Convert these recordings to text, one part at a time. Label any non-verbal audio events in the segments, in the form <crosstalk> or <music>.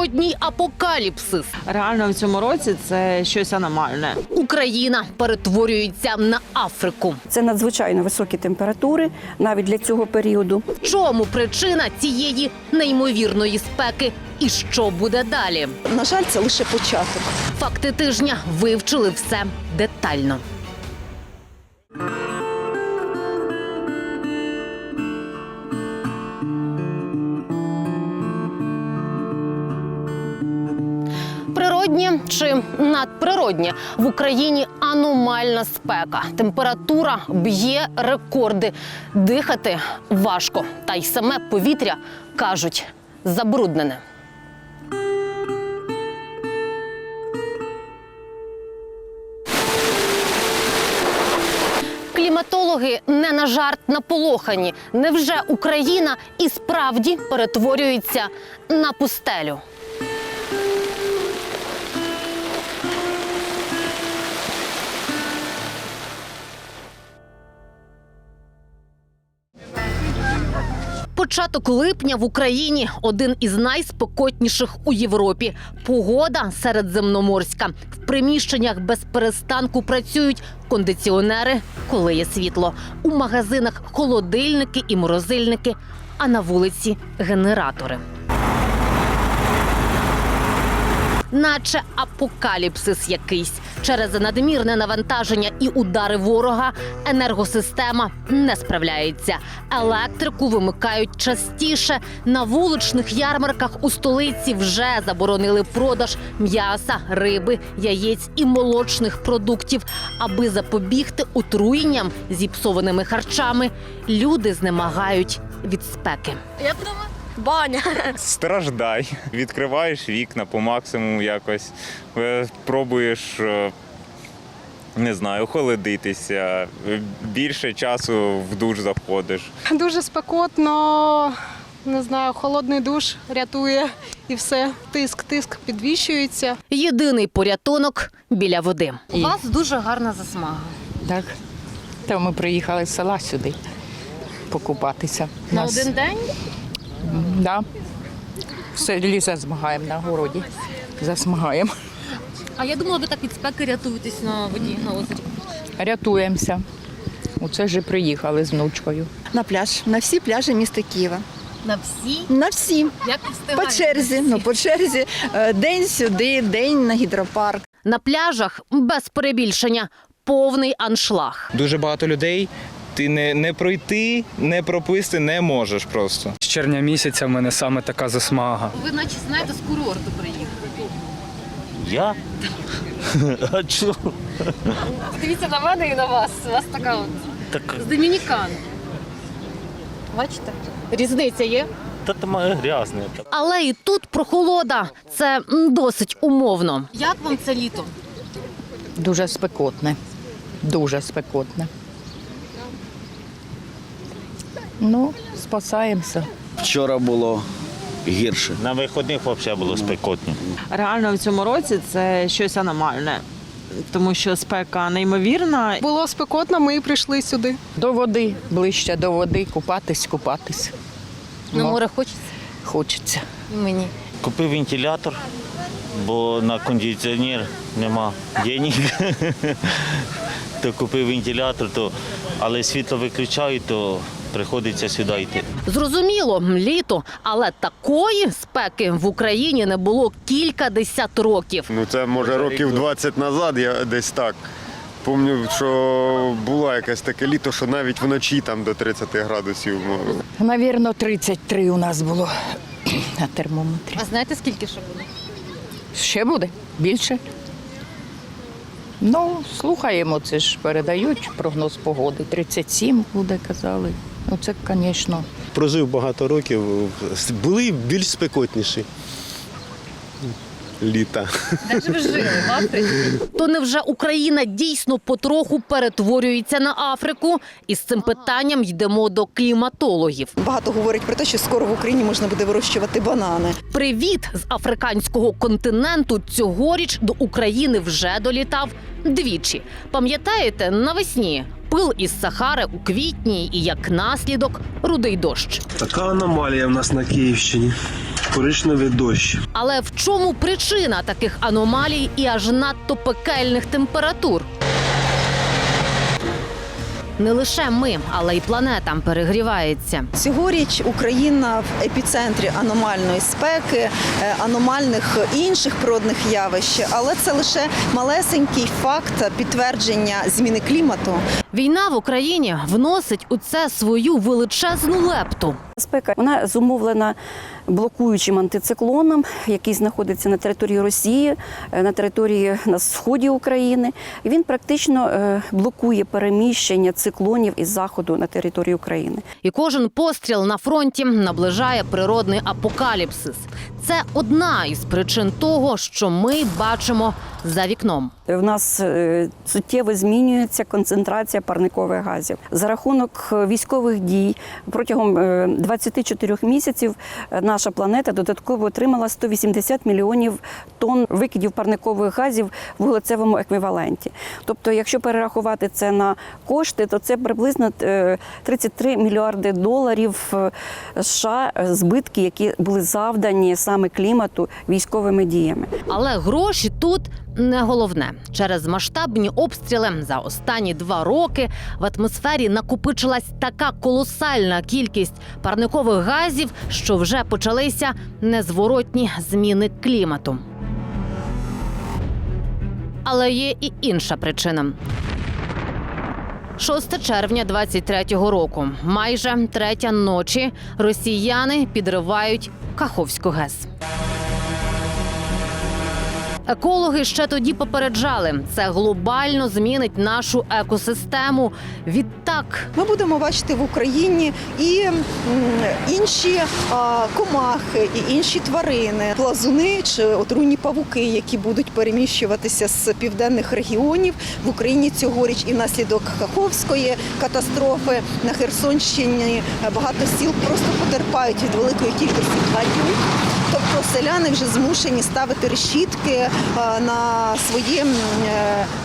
природній апокаліпсис. Реально в цьому році це щось аномальне. Україна перетворюється на Африку. Це надзвичайно високі температури навіть для цього періоду. В чому причина цієї неймовірної спеки? І що буде далі? На жаль, це лише початок. Факти тижня вивчили все детально. Чи надприроднє в Україні аномальна спека. Температура б'є рекорди. Дихати важко, та й саме повітря кажуть забруднене. Кліматологи не на жарт наполохані. Невже Україна і справді перетворюється на пустелю? Початок липня в Україні один із найспекотніших у Європі. Погода середземноморська. В приміщеннях без перестанку працюють кондиціонери, коли є світло. У магазинах холодильники і морозильники, а на вулиці генератори. Наче апокаліпсис якийсь через надмірне навантаження і удари ворога енергосистема не справляється. Електрику вимикають частіше. На вуличних ярмарках у столиці вже заборонили продаж м'яса, риби, яєць і молочних продуктів. Аби запобігти отруєнням зіпсованими харчами, люди знемагають від спеки. Баня. Страждай, відкриваєш вікна по максимуму якось, е, пробуєш. е, Не знаю, охолодитися, е, більше часу в душ заходиш. Дуже спекотно, не знаю, холодний душ рятує і все. Тиск, тиск підвищується. Єдиний порятунок біля води. І- вас дуже гарна засмага. Так. Та ми приїхали з села сюди покупатися. На Нас- один день Да. В селі засмагаємо на городі. Засмагаємо. А я думала, ви так від спеки рятуєтесь на воді на озері. Рятуємося. Оце ж і приїхали з внучкою. На пляж, на всі пляжі міста Києва. На всі На всі. як ви По черзі. Ну, по черзі. Е, День сюди, день на гідропарк. на пляжах без перебільшення повний аншлаг. Дуже багато людей. Ти не, не пройти, не прописти не можеш просто. З червня місяця в мене саме така засмага. Ви наче знаєте з курорту приїхали. Я? <laughs> А чого? Дивіться на мене і на вас. У вас така от Так, з Домінікан. Бачите? Різниця є. та там грязне. Але і тут прохолода. Це досить умовно. Як вам це літо? Дуже спекотне. Дуже спекотне. Ну, спасаємося. Вчора було гірше. На виходних взагалі було спекотно. Реально в цьому році це щось аномальне, тому що спека неймовірна. Було спекотно, ми і прийшли сюди. До води, ближче до води, купатись, купатись. На Ну. море хочеться Хочеться. І мені. Купив вентилятор, бо на кондиціонер нема денег. <laughs> То купив вентилятор, то, але світло виключають, то приходиться сюди йти. Зрозуміло, літо, але такої спеки в Україні не було кілька десят років. Ну це може років 20 назад, я десь так. Пам'ятаю, що було якесь таке літо, що навіть вночі там до 30 градусів. ну, Навірно, 33 у нас було на термометрі. А знаєте, скільки ще буде? Ще буде більше. Ну, слухаємо, це ж передають прогноз погоди. 37 буде, казали. Ну, це, звісно, Прожив багато років, були більш спекотніші літа. Де ж ви жили, в Африці? То невже Україна дійсно потроху перетворюється на Африку? І з цим питанням йдемо до кліматологів. Багато говорять про те, що скоро в Україні можна буде вирощувати банани. Привіт з африканського континенту цьогоріч до України вже долітав двічі. Пам'ятаєте, навесні пил із Сахари у квітні і як наслідок рудий дощ. Така аномалія в нас на Київщині. коричневий дощ. Але в чому причина таких аномалій і аж надто пекельних температур? Не лише ми, але й планета перегрівається. Цьогоріч Україна в епіцентрі аномальної спеки, е, аномальних інших природних явищ, але це лише малесенький факт підтвердження зміни клімату. Війна в Україні вносить у це свою величезну лепту. Спека вона зумовлена блокуючим антициклоном, який знаходиться на території Росії, е, на території на сході України. Він практично е, блокує переміщення циклонів із заходу на територію України. І кожен постріл на фронті наближає природний апокаліпсис. Це одна із причин того, що ми бачимо за вікном. В нас е, суттєво змінюється концентрація парникових газів за рахунок е, військових дій протягом е, 24 місяців. е, Наша планета додатково отримала 180 мільйонів тонн викидів парникових газів в вуглецевому еквіваленті. Тобто, якщо перерахувати це на кошти, то це приблизно е, 33 мільярди доларів США збитки, які були завдані саме клімату військовими діями. Але гроші тут не головне. Через масштабні обстріли за останні два роки в атмосфері накопичилась така колосальна кількість парникових газів, що вже почалися незворотні зміни клімату. Але є і інша причина. 6 червня 23-го року, майже третя ночі, росіяни підривають Каховську ГЕС. Екологи ще тоді попереджали, це глобально змінить нашу екосистему. Відтак Ми будемо бачити в Україні і інші комахи, і інші тварини, плазуни чи отруйні павуки, які будуть переміщуватися з південних регіонів в Україні цьогоріч і внаслідок Каховської катастрофи на Херсонщині багато сіл просто потерпають від великої кількості гадюк. Тобто селяни вже змушені ставити решітки е, на свої е,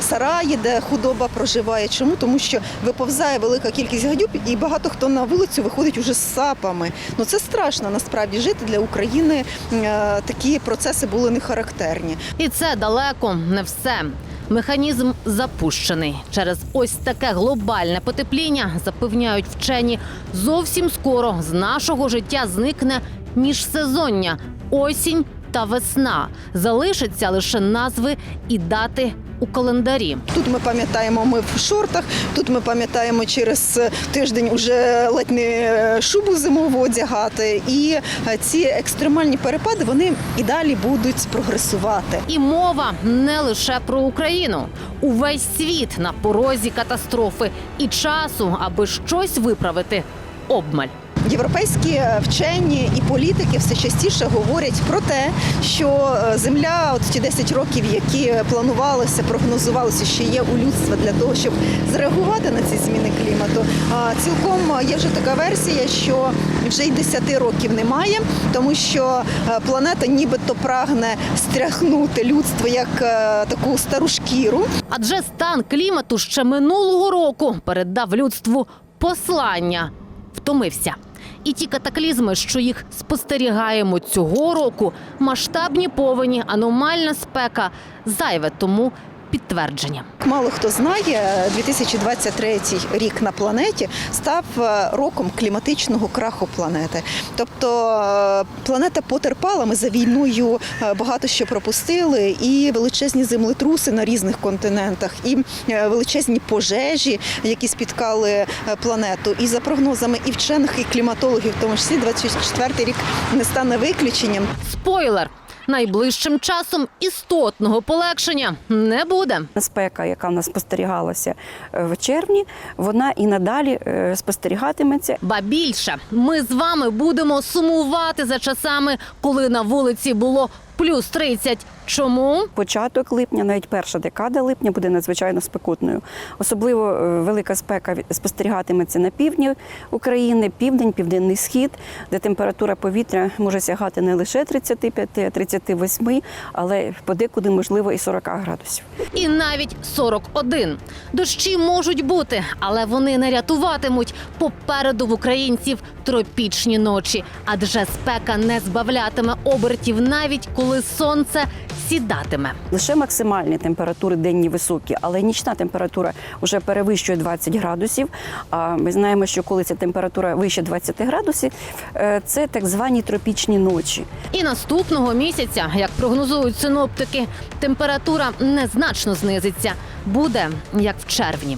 сараї, де худоба проживає. Чому? Тому що виповзає велика кількість гадюк, і багато хто на вулицю виходить уже з сапами. Ну це страшно насправді жити для України. е, Такі процеси були не характерні. І це далеко не все. Механізм запущений через ось таке глобальне потепління, запевняють вчені. Зовсім скоро з нашого життя зникне міжсезоння, осінь та весна. Залишаться лише назви і дати у календарі. Тут ми пам'ятаємо, ми в шортах. Тут ми пам'ятаємо через тиждень уже ледь не шубу зимову одягати. І е, ці екстремальні перепади вони і далі будуть прогресувати. І мова не лише про Україну. Увесь світ на порозі катастрофи і часу, аби щось виправити. Обмаль. Європейські вчені і політики все частіше говорять про те, що е, земля, от ті 10 років, які планувалося, прогнозувалося, що є у людства для того, щоб зреагувати на ці зміни клімату. А цілком є вже така версія, що вже й 10 років немає, тому що е, планета нібито прагне стряхнути людство як е, таку стару шкіру. Адже стан клімату ще минулого року передав людству послання. Втомився. І ті катаклізми, що їх спостерігаємо цього року, масштабні повені, аномальна спека, зайве. Тому підтвердження. Мало хто знає, 2023 рік на планеті став е, роком кліматичного краху планети. Тобто е, планета потерпала. Ми за війною е, багато що пропустили, і величезні землетруси на різних континентах, і величезні пожежі, які спіткали планету. І за прогнозами і вчених, і кліматологів, в тому числі 24 рік не стане виключенням. Спойлер. Найближчим часом істотного полегшення не буде. Спека, яка в нас спостерігалася е, в червні, вона і надалі е, спостерігатиметься. Ба більше, ми з вами будемо сумувати за часами, коли на вулиці було плюс 30. Чому? Початок липня, навіть перша декада липня буде надзвичайно спекотною. Особливо е, велика спека спостерігатиметься на півдні України, південь, південний схід, де температура повітря може сягати не лише 35-38, але подекуди можливо і 40 градусів. І навіть 41. Дощі можуть бути, але вони не рятуватимуть. Попереду в українців тропічні ночі, адже спека не збавлятиме обертів, навіть коли сонце сідатиме. Лише максимальні температури денні високі, але нічна температура вже перевищує 20 градусів. А ми знаємо, що коли ця температура вище 20 градусів, е, це так звані тропічні ночі. І наступного місяця, як прогнозують синоптики, температура незначно знизиться. Буде як в червні.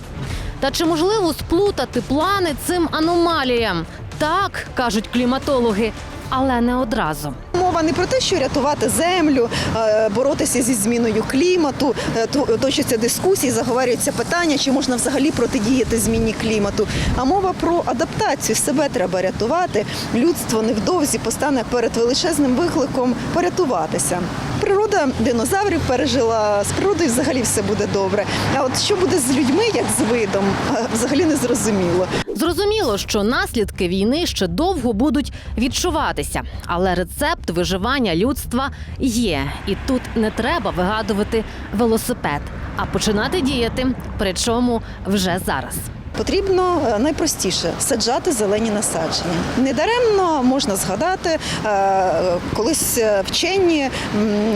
Та чи можливо сплутати плани цим аномаліям? Так кажуть кліматологи, але не одразу. Мова не про те, що рятувати землю, е, боротися зі зміною клімату. Е, Точаться дискусії, заговорюються питання, чи можна взагалі протидіяти зміні клімату. А мова про адаптацію. Себе треба рятувати. Людство невдовзі постане перед величезним викликом порятуватися. Природа динозаврів пережила, з природою взагалі все буде добре. А от що буде з людьми, як з видом, <laughs> взагалі не зрозуміло. Зрозуміло, що наслідки війни ще довго будуть відчуватися, але рецепт виживання людства є, і тут не треба вигадувати велосипед, а починати діяти, причому вже зараз. Потрібно е, найпростіше саджати зелені насадження. Недаремно можна згадати, е, колись е, вчені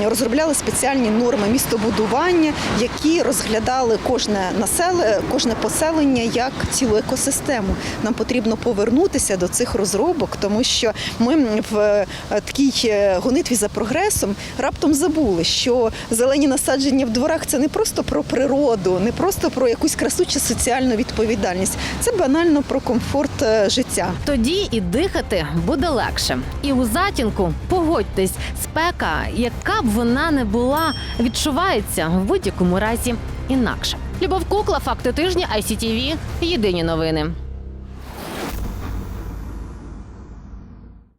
розробляли спеціальні норми містобудування, які розглядали кожне населення, кожне поселення як цілу екосистему. Нам потрібно повернутися до цих розробок, тому що ми в такій гонитві за прогресом раптом забули, що зелені насадження в дворах це не просто про природу, не просто про якусь красу чи соціальну відповідальність. Це банально про комфорт е, життя. Тоді і дихати буде легше. І у затінку погодьтесь, спека, яка б вона не була, відчувається в будь-якому разі інакше. Любов Кукла, факти тижня, ICTV, єдині новини.